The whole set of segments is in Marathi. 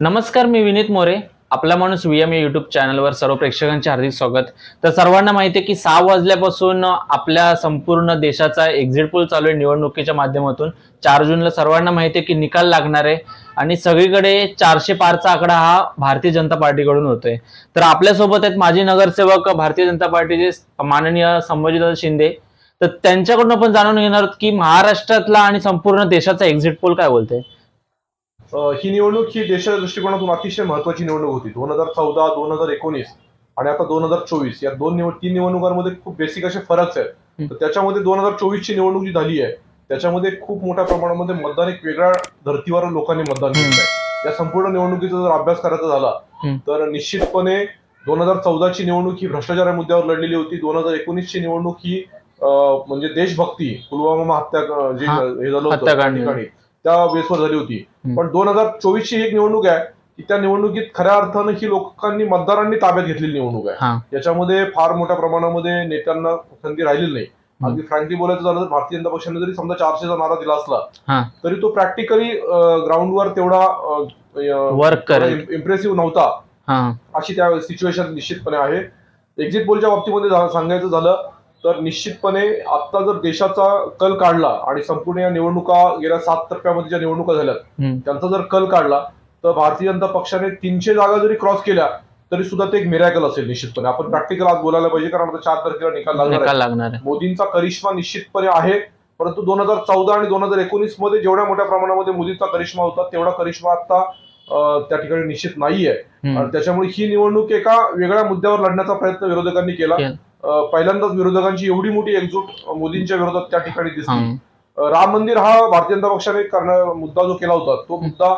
नमस्कार मी विनीत मोरे. आपला माणूस व्ही एम युट्यूब चॅनलवर सर्व प्रेक्षकांचे हार्दिक स्वागत. तर सर्वांना माहिती आहे की सहा वाजल्यापासून आपल्या संपूर्ण देशाचा एक्झिट पोल चालू आहे निवडणुकीच्या माध्यमातून. चार जूनला सर्वांना माहिती आहे की निकाल लागणार आहे आणि सगळीकडे चारशे पारचा आकडा हा भारतीय जनता पार्टीकडून होतोय. तर आपल्यासोबत आहेत माजी नगरसेवक भारतीय जनता पार्टीचे माननीय संभाजीदादा शिंदे. तर त्यांच्याकडून आपण जाणून घेणार आहोत की महाराष्ट्रातला आणि संपूर्ण देशाचा एक्झिट पोल काय बोलतोय? ही निवडणूक ही देशाच्या दृष्टिकोनातून अतिशय महत्वाची निवडणूक होती. दोन हजार चौदा दोन हजार एकोणीस आणि आता दोन हजार चोवीस. या दोन निवड तीन निवडणुकांमध्ये खूप बेसिक असे फरक आहेत. तर त्याच्यामध्ये दोन हजार चोवीस ची निवडणूक जी झाली आहे त्याच्यामध्ये खूप मोठ्या प्रमाणामध्ये मतदान एक वेगळ्या धर्तीवर लोकांनी मतदान केलं आहे या संपूर्ण निवडणुकीचा जर अभ्यास करायचा झाला. तर निश्चितपणे दोन हजार चौदाची निवडणूक ही भ्रष्टाचार मुद्द्यावर लढलेली होती. दोन हजार एकोणीस ची निवडणूक ही म्हणजे देशभक्ती पुलवामा हत्या जे हा, झालं होतं. ठिकाणी. त्या बेसवर झाली होती. पण दोन हजार चोवीस ची एक निवडणूक आहे की त्या निवडणुकीत खऱ्या अर्थानं ही लोकांनी मतदारांनी ताब्यात घेतलेली निवडणूक आहे. याच्यामध्ये फार मोठ्या प्रमाणामध्ये नेत्यांना संधी राहिलेली नाही. अगदी फ्रँकली बोलायचं झालं तर भारतीय जनता पक्षाने जरी समजा चारशेचा नारा दिला असला तरी तो प्रॅक्टिकली ग्राउंडवर तेवढा इम्प्रेसिव्ह नव्हता. अशी त्या सिच्युएशन निश्चितपणे आहे. एक्झिट पोलच्या बाबतीमध्ये सांगायचं झालं तर निश्चितपणे आता जर देशाचा कल काढला आणि संपूर्ण या निवडणुका गेल्या सात टप्प्यामध्ये ज्या निवडणुका झाल्यात. त्यांचा जर कल काढला तर भारतीय जनता पक्षाने तीनशे जागा जरी क्रॉस केल्या तरी सुद्धा ते एक मिरॅकल असेल निश्चितपणे. आपण प्रॅक्टिकल आज बोलायला पाहिजे कारण आता चार तारखेला निकाल लागणार आहे. मोदींचा करिश्मा निश्चितपणे आहे परंतु दोन हजार चौदा आणि दोन हजार एकोणीसमध्ये जेवढ्या मोठ्या प्रमाणामध्ये मोदींचा करिश्मा होता तेवढा करिश्मा आता त्या ठिकाणी निश्चित नाहीये. आणि त्याच्यामुळे ही निवडणूक एका वेगळ्या मुद्द्यावर लढण्याचा प्रयत्न विरोधकांनी केला. पहिल्यांदाच विरोधकांची एवढी मोठी एकजूट मोदींच्या विरोधात त्या ठिकाणी दिसली. राम मंदिर हा भारतीय जनता पक्षाने करणं मुद्दा जो केला होता तो मुद्दा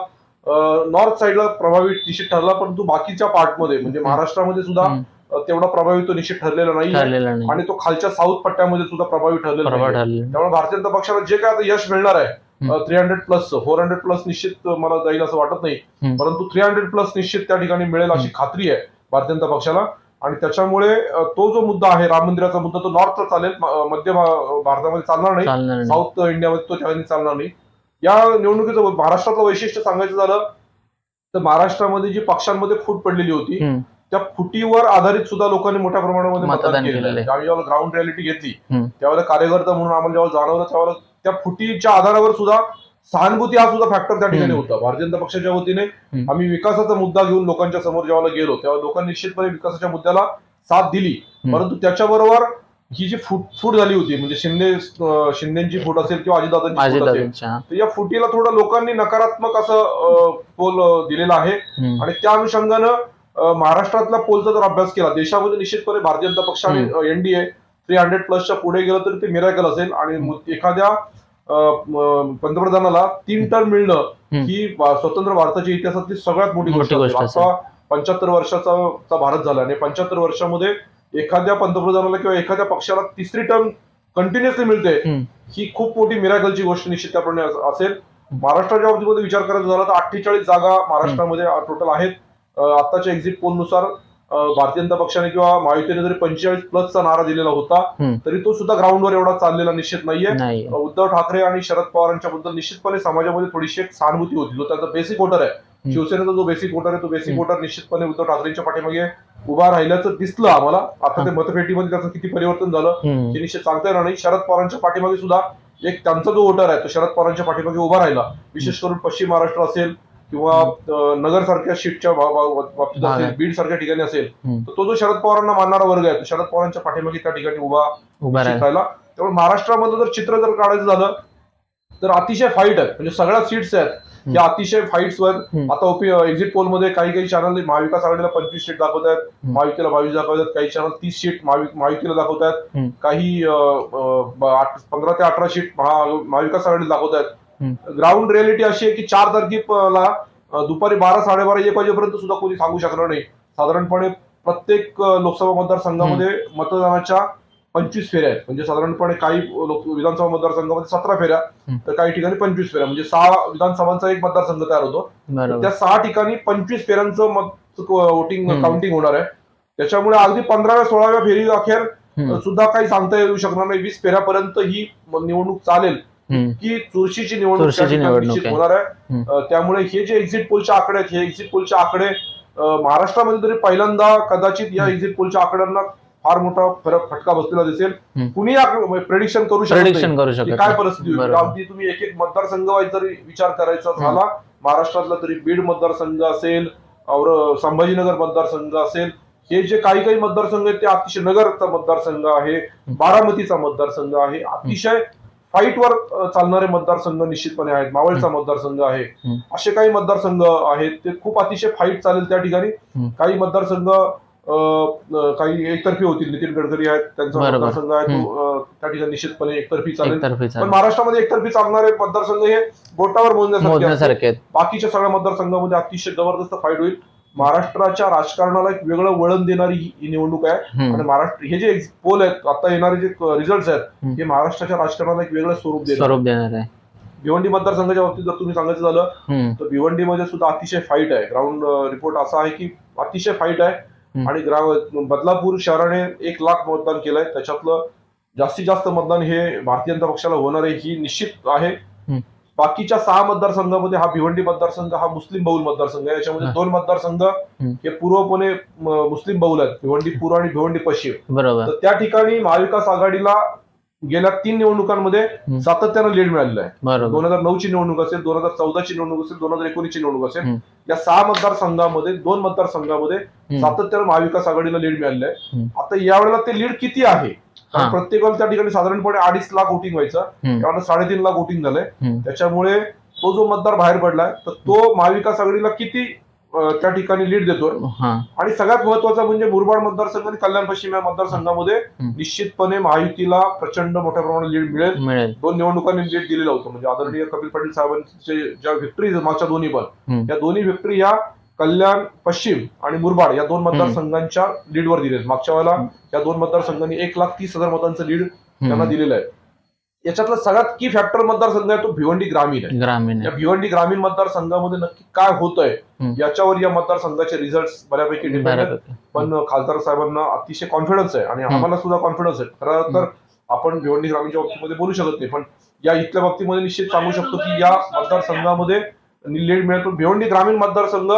नॉर्थ साईडला प्रभावी निश्चित ठरला परंतु बाकीच्या पार्टमध्ये म्हणजे महाराष्ट्रामध्ये सुद्धा तेवढा प्रभावी तो निश्चित ठरलेला नाही आणि तो खालच्या साऊथ पट्ट्यामध्ये सुद्धा प्रभावी ठरलेला नाही. त्यामुळे भारतीय जनता पक्षाला जे काय आता यश मिळणार आहे. Three hundred plus four hundred plus निश्चित मला जाईल असं वाटत नाही. परंतु थ्री हंड्रेड प्लस निश्चित त्या ठिकाणी मिळेल अशी खात्री आहे भारतीय जनता पक्षाला. आणि त्याच्यामुळे तो जो मुद्दा आहे राम मंदिराचा मुद्दा तो नॉर्थचा चालेल मध्य भारतामध्ये चालणार नाही साऊथ इंडियामध्ये तो ठिकाणी चालणार नाही या निवडणुकीचं महाराष्ट्रातलं वैशिष्ट्य सांगायचं झालं तर महाराष्ट्रामध्ये जी पक्षांमध्ये फूट पडलेली होती. त्या फुटीवर आधारित सुद्धा लोकांनी मोठ्या प्रमाणामध्ये मतदान केलेलं आहे. ज्यावेळी जेव्हा ग्राउंड रियालिटी घेतली. त्यावेळेला कार्यकर्ता म्हणून आम्हाला जेव्हा जाणवलं त्यावेळेला त्या फुटीच्या आधारावर सुद्धा सहानुभूती हा सुद्धा फॅक्टर त्या ठिकाणी. होता भारतीय जनता पक्षाच्या वतीने. आम्ही विकासाचा मुद्दा घेऊन लोकांच्या समोर जेव्हा गेलो तेव्हा लोकांनी निश्चितपणे विकासाच्या मुद्द्याला साथ दिली. परंतु त्याच्याबरोबर ही जी फूट फूट झाली होती म्हणजे शिंदे शिंदेची फूट असेल किंवा अजितदादांची फूट असेल तर या फुटीला थोडं लोकांनी नकारात्मक असं पोल दिलेला आहे. आणि त्या अनुषंगानं अं, महाराष्ट्रातला पोलचा जर अभ्यास केला देशामध्ये निश्चितपणे भारतीय जनता पक्ष आणि एनडीए थ्री हंड्रेड प्लसच्या पुढे गेलं तर ते मिराकल असेल आणि एखाद्या पंतप्रधानाला तीन टर्म मिळणं. ही स्वतंत्र भारताच्या इतिहासातली सगळ्यात मोठी गोष्ट. आता पंच्याहत्तर वर्षाचा भारत झाला आणि पंच्याहत्तर वर्षामध्ये एखाद्या पंतप्रधानाला किंवा एखाद्या पक्षाला तिसरी टर्म कंटिन्युअसली मिळते. ही खूप मोठी मिराकलची गोष्ट निश्चित त्याप्रमाणे अस- असेल महाराष्ट्राच्या बाबतीमध्ये विचार करायचा झाला तर अठ्ठेचाळीस जागा महाराष्ट्रामध्ये टोटल आहेत अं, आत्ताच्या एक्झिट पोलनुसार भारतीय जनता पक्षाने किंवा महायुतीने जरी पंचेचाळीस प्लसचा नारा दिलेला होता. तरी तो सुद्धा ग्राउंडवर एवढा चाललेला निश्चित नाहीये. नाही उद्धव ठाकरे आणि शरद पवारांच्या बद्दल निश्चितपणे समाजामध्ये थोडीशी एक सहानुभूती होती. जो त्यांचा बेसिक वोटर आहे. शिवसेनेचा जो बेसिक वोटर आहे तो बेसिक. वोटर निश्चितपणे उद्धव ठाकरेंच्या पाठीमागे उभा राहिल्याचं दिसलं आम्हाला. आता ते मतपेटीमध्ये त्याचं किती परिवर्तन झालं. हे निश्चित सांगता येणार नाही. शरद पवारांच्या पाठीमागे सुद्धा एक त्यांचा जो वोटर आहे तो शरद पवारांच्या पाठीमागे उभा राहिला. विशेष करून पश्चिम महाराष्ट्र असेल किंवा नगर सारख्या बा- बाबतीत असेल. बीड सारख्या ठिकाणी असेल. तर तो जो शरद पवारांना मानणारा वर्ग आहे तो शरद पवारांच्या पाठीमागे त्या ठिकाणी उभा राहिला त्यामुळे महाराष्ट्रामधलं जर चित्र जर काढायचं झालं तर अतिशय फाईट आहेत म्हणजे सगळ्या सीट्स आहेत या अतिशय फाईट्स वर हम्म. आता एक्झिट पोलमध्ये काही काही चॅनल महाविकास आघाडीला पंचवीस सीट दाखवत आहेत. महायुतीला बावीस दाखवत आहेत काही चॅनल तीस सीट महावि- महायुतीला दाखवत आहेत. काही पंधरा ते अठरा सीट महा- महाविकास आघाडीला दाखवत आहेत. ग्राउंड रियालिटी अशी आहे की चार तारखेला दुपारी बारा साडेबारा एक वाजेपर्यंत सुद्धा कोणी सांगू शकणार नाही. साधारणपणे प्रत्येक लोकसभा मतदारसंघामध्ये मतदानाच्या पंचवीस फेऱ्या आहेत. म्हणजे साधारणपणे काही लोक विधानसभा मतदारसंघामध्ये सतरा फेऱ्या. तर काही ठिकाणी पंचवीस फेऱ्या. म्हणजे सहा विधानसभांचा एक मतदारसंघ तयार होतो. त्या सहा ठिकाणी पंचवीस फेऱ्यांचं मत वोटिंग. काउंटिंग होणार आहे. त्याच्यामुळे अगदी पंधराव्या सोळाव्या फेरी अखेर. सुद्धा काही सांगता येऊ शकणार नाही. वीस फेऱ्यापर्यंत ही निवडणूक चालेल. की चुरशीची निवडणूक. होणार आहे त्यामुळे हे जे एक्झिट पोलचे आकडे आहेत हे एक्झिट पोलचे आकडे महाराष्ट्रामध्ये तरी पहिल्यांदा कदाचित या. एक्झिट पोलच्या आकड्यांना फार मोठा फरक फटका बसलेला दिसेल. कुणी प्रेडिक्शन करू शकत काय. परिस्थिती. अगदी तुम्ही एक एक मतदारसंघ जरी विचार करायचा झाला महाराष्ट्रातला तरी बीड मतदारसंघ असेल और संभाजीनगर मतदारसंघ असेल हे जे काही काही मतदारसंघ आहेत ते अतिशय नगरचा मतदारसंघ आहे बारामतीचा मतदारसंघ आहे अतिशय फाईटवर चालणारे मतदारसंघ निश्चितपणे आहेत मावळचा मतदारसंघ आहे. असे काही मतदारसंघ आहेत ते खूप अतिशय फाईट चालेल त्या ठिकाणी. काही मतदारसंघ काही एकतर्फी होतील नितीन गडकरी आहेत त्यांचा. मतदारसंघ आहे तो त्या ठिकाणी निश्चितपणे एकतर्फी चालेल पण. महाराष्ट्रामध्ये एकतर्फी चालणारे मतदारसंघ हे बोटावर. मोजण्यासारखे आहेत. बाकीच्या सगळ्या मतदारसंघामध्ये अतिशय जबरदस्त फाईट होईल महाराष्ट्राच्या राजकारणाला एक वेगळं वळण देणारी ही निवडणूक आहे. आणि महाराष्ट्र हे जे पोल आहेत आता येणारे जे रिझल्ट आहेत. हे महाराष्ट्राच्या राजकारणाला एक वेगळं स्वरूप देणार स्वरूप देणार आहे भिवंडी मतदारसंघाच्या बाबतीत जर तुम्ही सांगायचं झालं. तर भिवंडीमध्ये सुद्धा अतिशय फाईट आहे ग्राउंड रिपोर्ट असा आहे की अतिशय फाईट आहे. आणि ग्राम बदलापूर शहराने एक लाख मतदान केलंय त्याच्यातलं जास्तीत जास्त मतदान हे भारतीय जनता पक्षाला होणार आहे ही निश्चित आहे. बाकीच्या सहा मतदारसंघामध्ये हा भिवंडी मतदारसंघ हा मुस्लिम बहुल मतदारसंघ आहे याच्यामध्ये. दोन मतदारसंघ हे पूर्वपणे मुस्लिम बहुल आहेत भिवंडी पूर्व आणि भिवंडी पश्चिम बरोबर तर त्या ठिकाणी महाविकास आघाडीला गेल्या तीन निवडणुकांमध्ये. सातत्यानं लीड मिळालेलं आहे दोन हजार नऊ ची निवडणूक असेल दोन हजार चौदाची निवडणूक असेल दोन हजार एकोणीस ची निवडणूक असेल. या सहा मतदारसंघामध्ये दोन मतदारसंघामध्ये. सातत्यानं महाविकास आघाडीला लीड मिळालेलं आहे. आता यावेळेला ते लीड किती आहे कारण. प्रत्येक वेळेला त्या ठिकाणी साधारणपणे अडीच लाख वोटिंग व्हायचं. त्यावेळेला साडेतीन लाख वोटिंग झालंय. त्याच्यामुळे तो जो मतदार बाहेर पडलाय तर तो महाविकास आघाडीला किती त्या ठिकाणी लीड देतोय आणि सगळ्यात महत्त्वाचा म्हणजे मुरबाड मतदारसंघ आणि कल्याण पश्चिम या मतदारसंघामध्ये. निश्चितपणे महायुतीला प्रचंड मोठ्या प्रमाणात लीड मिळेल दोन निवडणुकांनी लीड दिलेलं होतं म्हणजे आदरणीय कपिल पाटील साहेबांचे ज्या विक्टरी मागच्या दोन्ही पण हम्म. या दोन्ही विक्टरी या कल्याण पश्चिम आणि मुरबाड या दोन मतदारसंघांच्या लीडवर दिले मागच्या वेळेला या दोन मतदारसंघांनी एक लाख तीस हजार मतांचं लीड त्यांना. दिलेलं आहे. याच्यातला सगळ्यात की फॅक्टर मतदारसंघ आहे तो भिवंडी ग्रामीण आहे. ग्रामीण या आहे. भिवंडी ग्रामीण मतदारसंघामध्ये नक्की काय होतंय हम्म. याच्यावर या मतदारसंघाचे रिझल्ट बऱ्यापैकी डिपेंड आहेत पण खासदार साहेबांना अतिशय कॉन्फिडन्स आहे आणि. आम्हाला सुद्धा कॉन्फिडन्स आहे. खरं तर आपण भिवंडी ग्रामीणच्या बाबतीमध्ये बोलू शकत नाही पण या इथल्या बाबतीमध्ये निश्चित सांगू शकतो की या मतदारसंघामध्ये लीड मिळतो भिवंडी ग्रामीण मतदारसंघ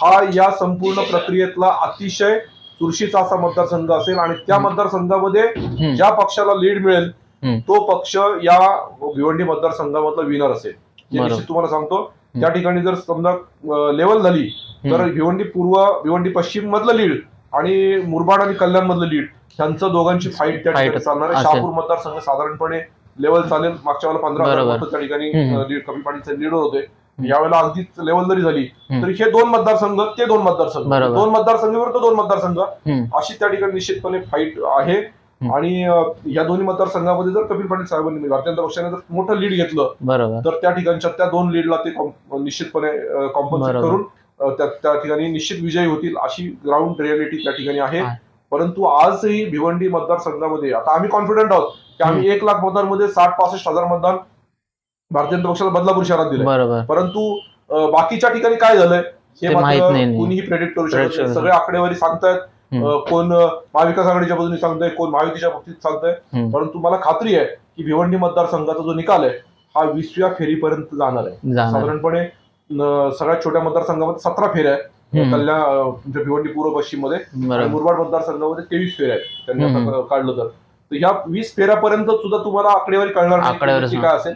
हा या संपूर्ण प्रक्रियेतला अतिशय चुरशीचा असा मतदारसंघ असेल आणि त्या. मतदारसंघामध्ये. ज्या पक्षाला लीड मिळेल. तो पक्ष या भिवंडी मतदारसंघामधला विनर असेल. निश्चित तुम्हाला सांगतो त्या ठिकाणी जर समजा लेवल झाली तर. भिवंडी पूर्व भिवंडी पश्चिम मधलं लीड आणि मुरबाड आणि कल्याण मधलं लीड ह्यांचं दोघांची फाईट त्या ठिकाणी चालणार आहे. शहापूर मतदारसंघ साधारणपणे लेवल चालेल मागच्या वेळेला पंधरा त्या ठिकाणी लीड कमी पाणीचे लीडर होते यावेळेला अगदीच लेवल जरी झाली. तर हे दोन मतदारसंघ ते दोन मतदारसंघ. दोन मतदारसंघ विरुद्ध दोन मतदारसंघ. अशी त्या ठिकाणी निश्चितपणे फाईट आहे आणि या दोन्ही मतदारसंघामध्ये जर कपिल पाटील साहेबांनी म्हणजे भारतीय जनता पक्षाने जर मोठं लीड घेतलं तर त्या ठिकाणच्या त्या दोन लीडला ते निश्चितपणे कॉम्पन्सेट. करून त्या त्या ठिकाणी निश्चित विजयी होतील अशी ग्राउंड रिअलिटी त्या ठिकाणी आहे आहे. परंतु आजही भिवंडी मतदारसंघामध्ये आता आम्ही कॉन्फिडंट आहोत की आम्ही एक लाख मतदारमध्ये साठ पासष्ट हजार मतदान भारतीय जनता पक्षाला बदलापूर शहरात दिले बरोबर. परंतु बाकीच्या ठिकाणी काय झालंय? हे मात्र. कुणीही प्रेडिक्ट करू शकत नाही. सगळे आकडेवारी सांगतायत. कोण महाविकास आघाडीच्या बाजूने सांगताय कोण महायुतीच्या बाबतीत सांगताय. परंतु मला खात्री आहे की भिवंडी मतदारसंघाचा जो निकाल आहे हा वीसव्या फेरीपर्यंत जाणार आहे. साधारणपणे सगळ्यात छोट्या मतदारसंघामध्ये सतरा फेऱ्या आहेत. कल्याण अं, म्हणजे भिवंडी पूर्व पश्चिममध्ये मुरबाड मतदारसंघामध्ये तेवीस फेऱ्या आहेत. त्यांनी. काढलं तर. ह्या वीस फेऱ्यापर्यंत सुद्धा तुम्हाला आकडेवारी कळणार नाही काय असेल.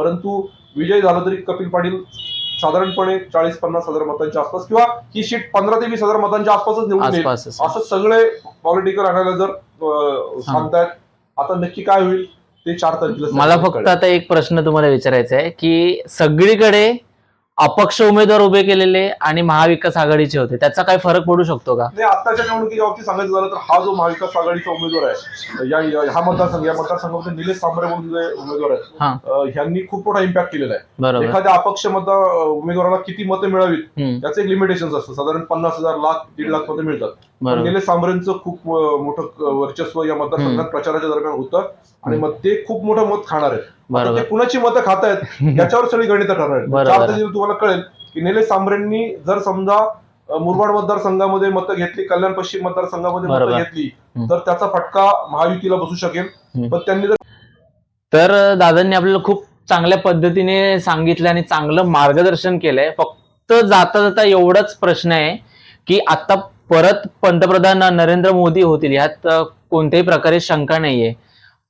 परंतु विजय झाला तरी कपिल पाटील साधारणपणे चाळीस पन्नास हजार मतांच्या आसपास किंवा ही शीट पंधरा ते वीस हजार मतांच्या आसपासच निवडून येईल. असेल. असं सगळे पॉलिटिकल अनालायझर सांगतायत. आता नक्की काय होईल ते चार तारखेला मला फक्त आता एक प्रश्न तुम्हाला विचारायचा आहे की सगळीकडे अपक्ष उमेदवार उभे केलेले आणि महाविकास आघाडीचे होते. त्याचा काय फरक पडू शकतो का? नाही आताच्या निवडणुकीच्या बाबतीत सांगायचं झालं तर हा जो महाविकास आघाडीचा उमेदवार आहे या या- हा मतदारसंघ या मतदारसंघामध्ये निलेश सांबरे म्हणून जे उमेदवार आहेत अं, ह्यांनी खूप मोठा इम्पॅक्ट केलेला आहे. बरोबर. एखाद्या अपक्ष मत उमेदवाराला किती मतं मिळावीत हम्म, याचं एक लिमिटेशन असतं साधारण पन्नास हजार लाख दीड लाख मतं मिळतात. निलेश सांबरेंचं खूप मोठं वर्चस्व या मतदारसंघात प्रचाराच्या दरम्यान होतं. आणि मग ते खूप मोठं मत खाणार आहेत. ते कुणाची मतं खात आहेत याच्यावर सगळी गणित ठरणार आहेत. तुम्हाला कळेल की निलेश सांबरेंनी जर समजा मुरबाड मतदारसंघामध्ये मतं घेतली कल्याण पश्चिम मतदारसंघामध्ये मतं. घेतली. तर त्याचा फटका महायुतीला बसू शकेल. पण त्यांनी जर तर दादांनी आपल्याला खूप चांगल्या पद्धतीने सांगितलं आणि चांगलं मार्गदर्शन केलंय. फक्त जाता जाता एवढाच प्रश्न आहे की आता परत पंतप्रधान नरेंद्र मोदी होतील यात कोणत्याही प्रकारे शंका नाहीये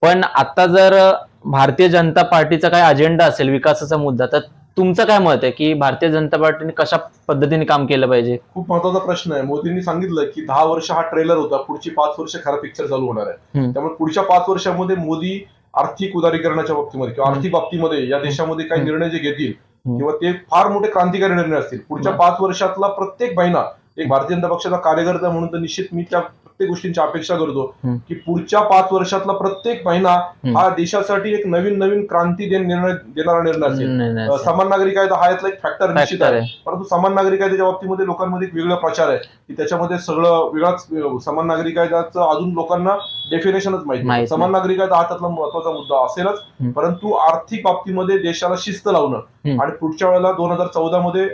पण आता जर भारतीय जनता पार्टीचा काय अजेंडा असेल विकासाचा मुद्दा तर तुमचं काय मत आहे की भारतीय जनता पार्टीने कशा पद्धतीने काम केलं पाहिजे खूप महत्त्वाचा प्रश्न आहे मोदींनी सांगितलं की दहा वर्ष हा ट्रेलर होता पुढची पाच वर्ष खरा पिक्चर चालू होणार आहे. त्यामुळे पुढच्या पाच वर्षामध्ये मोदी आर्थिक उदारीकरणाच्या बाबतीमध्ये किंवा आर्थिक बाबतीमध्ये या देशामध्ये काही. निर्णय जे घेतील. किंवा ते फार मोठे क्रांतिकारी निर्णय असतील पुढच्या. पाच वर्षातला प्रत्येक महिना एक भारतीय जनता पक्षाचा कार्यकर्ता म्हणून तर निश्चित मी त्या प्रत्येक गोष्टींची अपेक्षा करतो. की पुढच्या पाच वर्षातला प्रत्येक महिना. हा देशासाठी एक नवीन नवीन क्रांती निर्णय देणारा निर्णय असेल समान नागरिक कायदा हा यातला एक फॅक्टर निश्चित आहे. परंतु समान नागरिक कायद्याच्या बाबतीमध्ये लोकांमध्ये एक वेगळा प्रचार आहे की त्याच्यामध्ये सगळं वेगळाच समान नागरिक कायद्याचं अजून लोकांना डेफिनेशनच माहिती. समान नागरिक कायदा हा त्यातला महत्त्वाचा मुद्दा असेलच. परंतु आर्थिक बाबतीमध्ये देशाला शिस्त लावणं. आणि पुढच्या वेळेला दोन हजार चौदा मध्ये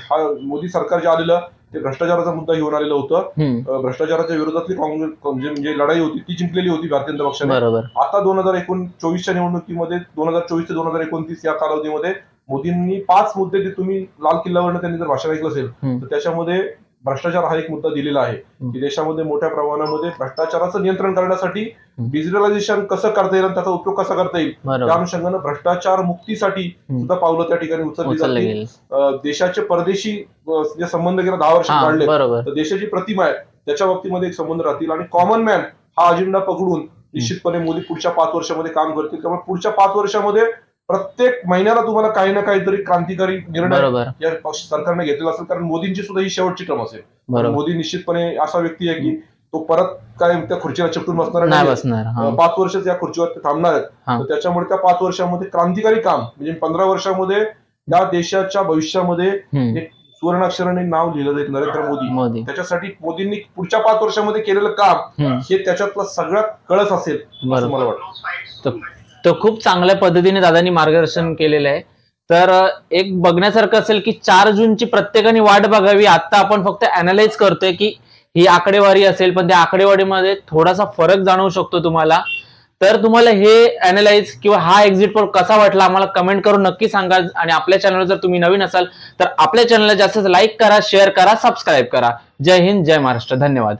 हा मोदी सरकार जे आलेलं ते भ्रष्टाचाराचा मुद्दा घेऊन आलेलं होतं. भ्रष्टाचाराच्या विरोधातली काँग्रेस म्हणजे म्हणजे लढाई होती ती जिंकलेली होती भारतीय जनता पक्षाने. आता दोन हजार एकोण चोवीसच्या निवडणुकीमध्ये दोन हजार चोवीस ते दोन हजार एकोणतीस या कालावधीमध्ये मोदींनी पाच मुद्दे जे तुम्ही लाल किल्ल्यावरनं त्यांनी जर भाषण ऐकलं असेल. तर त्याच्यामध्ये भ्रष्टाचार हा एक मुद्दा दिलेला आहे. की देशामध्ये मोठ्या प्रमाणामध्ये भ्रष्टाचाराचं नियंत्रण करण्यासाठी. डिजिटलायझेशन कसं करता येईल त्याचा उपयोग कसा करता येईल त्या अनुषंगानं भ्रष्टाचार मुक्तीसाठी सुद्धा पावलं त्या ठिकाणी उचलली जातील. अं, देशाचे परदेशी जे संबंध गेल्या दहा वाढले बरोबर. तर देशाची प्रतिमा आहे त्याच्या बाबतीमध्ये एक संबंध राहतील. आणि कॉमन मॅन हा अजेंडा पकडून निश्चितपणे मोदी पुढच्या पाच वर्षामध्ये काम करतील. त्यामुळे पुढच्या पाच वर्षामध्ये प्रत्येक महिन्याला तुम्हाला काही ना काहीतरी क्रांतिकारी निर्णय या सरकारने घेतलेला असेल. कारण मोदींची सुद्धा ही शेवटची टर्म असेल. मोदी निश्चितपणे असा व्यक्ती आहे की तो परत काय त्या खुर्चीला चिपटून बसणार नाही पाच वर्ष त्या खुर्चीवर ते थांबणार आहेत. तर त्याच्यामुळे त्या पाच वर्षामध्ये क्रांतिकारी काम म्हणजे पंधरा वर्षामध्ये या देशाच्या भविष्यामध्ये एक सुवर्णाक्षराने नाव लिहिलं जाईल नरेंद्र मोदी. त्याच्यासाठी मोदींनी पुढच्या पाच वर्षामध्ये केलेलं काम हे त्याच्यातला सगळ्यात कळस असेल असं मला वाटतं. तर खूप चांगल्या पद्धतीने दादांनी मार्गदर्शन केलेलं आहे. तर एक बघण्यासारखं असेल की चार जूनची प्रत्येकाने वाट बघावी. आता आपण फक्त अनालाइज करतोय की ही आकडेवारी असेल पण त्या आकडेवारीमध्ये थोडासा फरक जाणवू शकतो तुम्हाला. तर तुम्हाला हे अनालाइज किंवा हा एक्झिट पोल कसा वाटला आम्हाला कमेंट करून नक्की सांगा आणि आपल्या चॅनलवर जर तुम्ही नवीन असाल तर आपल्या चॅनलला जास्त लाईक करा शेअर करा सबस्क्राईब करा. जय हिंद जय महाराष्ट्र. धन्यवाद.